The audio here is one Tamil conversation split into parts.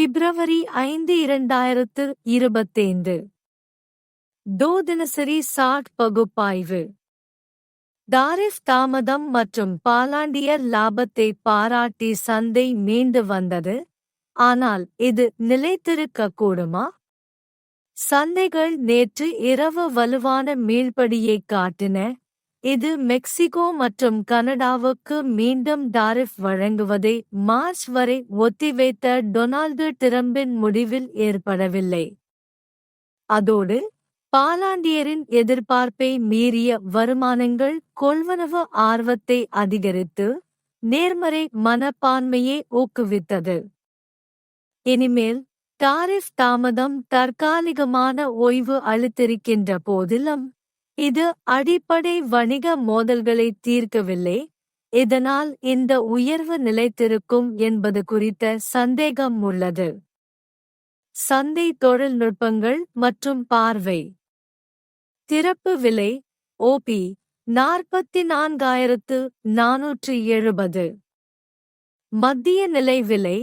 பிப்ரவரி ஐந்து இரண்டாயிரத்து இருபத்தைந்து. தோ தினசரி சாட் பகுப்பாய்வு. டாரிஃப் தாமதம் மற்றும் பாலாண்டியர் லாபத்தை பாராட்டி சந்தை மீண்டு வந்தது. ஆனால் இது நிலைத்திருக்க கூடுமா சந்தைகள் நேற்று இரவு வலுவான மீள்படியை காட்டின இது மெக்சிகோ மற்றும் கனடாவுக்கு மீண்டும் டாரிஃப் வழங்குவதை மார்ச் வரை ஒத்திவைத்த டொனால்டு டிரம்பின் முடிவில் ஏற்படவில்லை. அதோடு பாலாண்டியரின் எதிர்பார்ப்பை மீறிய வருமானங்கள் கொள்வனவு ஆர்வத்தை அதிகரித்து நேர்மறை மனப்பான்மையை ஊக்குவித்தது. இனிமேல் டாரிஃப் தாமதம் தற்காலிகமான ஓய்வு அளித்திருக்கின்ற போதிலும் இது அடிப்படை வணிக மோதல்களை தீர்க்கவில்லை. இதனால் இந்த உயர்வு நிலைத்திருக்கும் என்பது குறித்த சந்தேகம் உள்ளது. சந்தை தொழில்நுட்பங்கள் மற்றும் பார்வை. திறப்பு விலை ஓபி நாற்பத்தி நான்காயிரத்து நானூற்று எழுபது. மத்திய நிலை விலை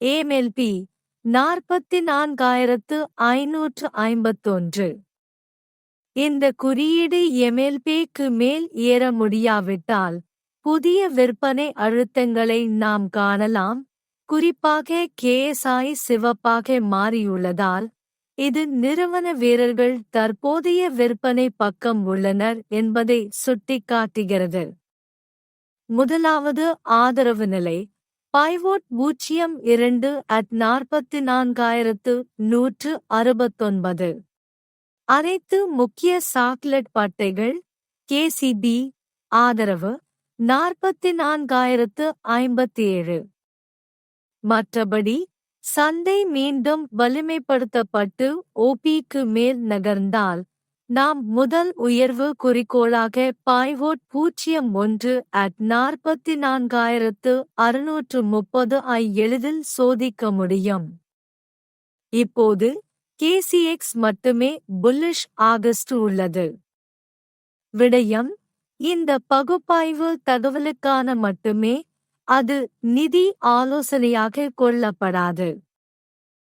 ஏமெல்பி நாற்பத்தி நான்காயிரத்து ஐநூற்று ஐம்பத்தொன்று. இந்த குறியீடு எம்எல்பிக்கு மேல் ஏற முடியாவிட்டால் புதிய விற்பனை அழுத்தங்களை நாம் காணலாம். குறிப்பாக கேஎஸ்ஐ சிவப்பாக மாறியுள்ளதால் இது நிறுவன வீரர்கள் தற்போதைய விற்பனை பக்கம் உள்ளனர் என்பதை சுட்டிக்காட்டுகிறது. முதலாவது ஆதரவு நிலை பைவோட் பூஜ்ஜியம் இரண்டு அட் நாற்பத்தி நான்காயிரத்து நூற்று அறுபத்தொன்பது. அனைத்து முக்கிய சாக்லெட் பட்டைகள் கேசிபி ஆதரவு நாற்பத்தி நான்காயிரத்து ஐம்பத்தி ஏழு மற்றபடி சந்தை மீண்டும் வலிமைப்படுத்தப்பட்டு ஓபிக்கு மேல் நகர்ந்தால் நாம் முதல் உயர்வு குறிக்கோளாக பாய்வோட் பூஜ்ஜியம் ஒன்று அட் நாற்பத்தி நான்காயிரத்து அறுநூற்று முப்பது ஐ எளிதில் சோதிக்க முடியும். இப்போது கேசிஎக்ஸ் மட்டுமே புல்லிஷ் ஆகஸ்ட் உள்ளது. விடயம் இந்த பகுப்பாய்வு தகவலுக்கான மட்டுமே அது நிதி ஆலோசனையாக கொள்ளப்படாது.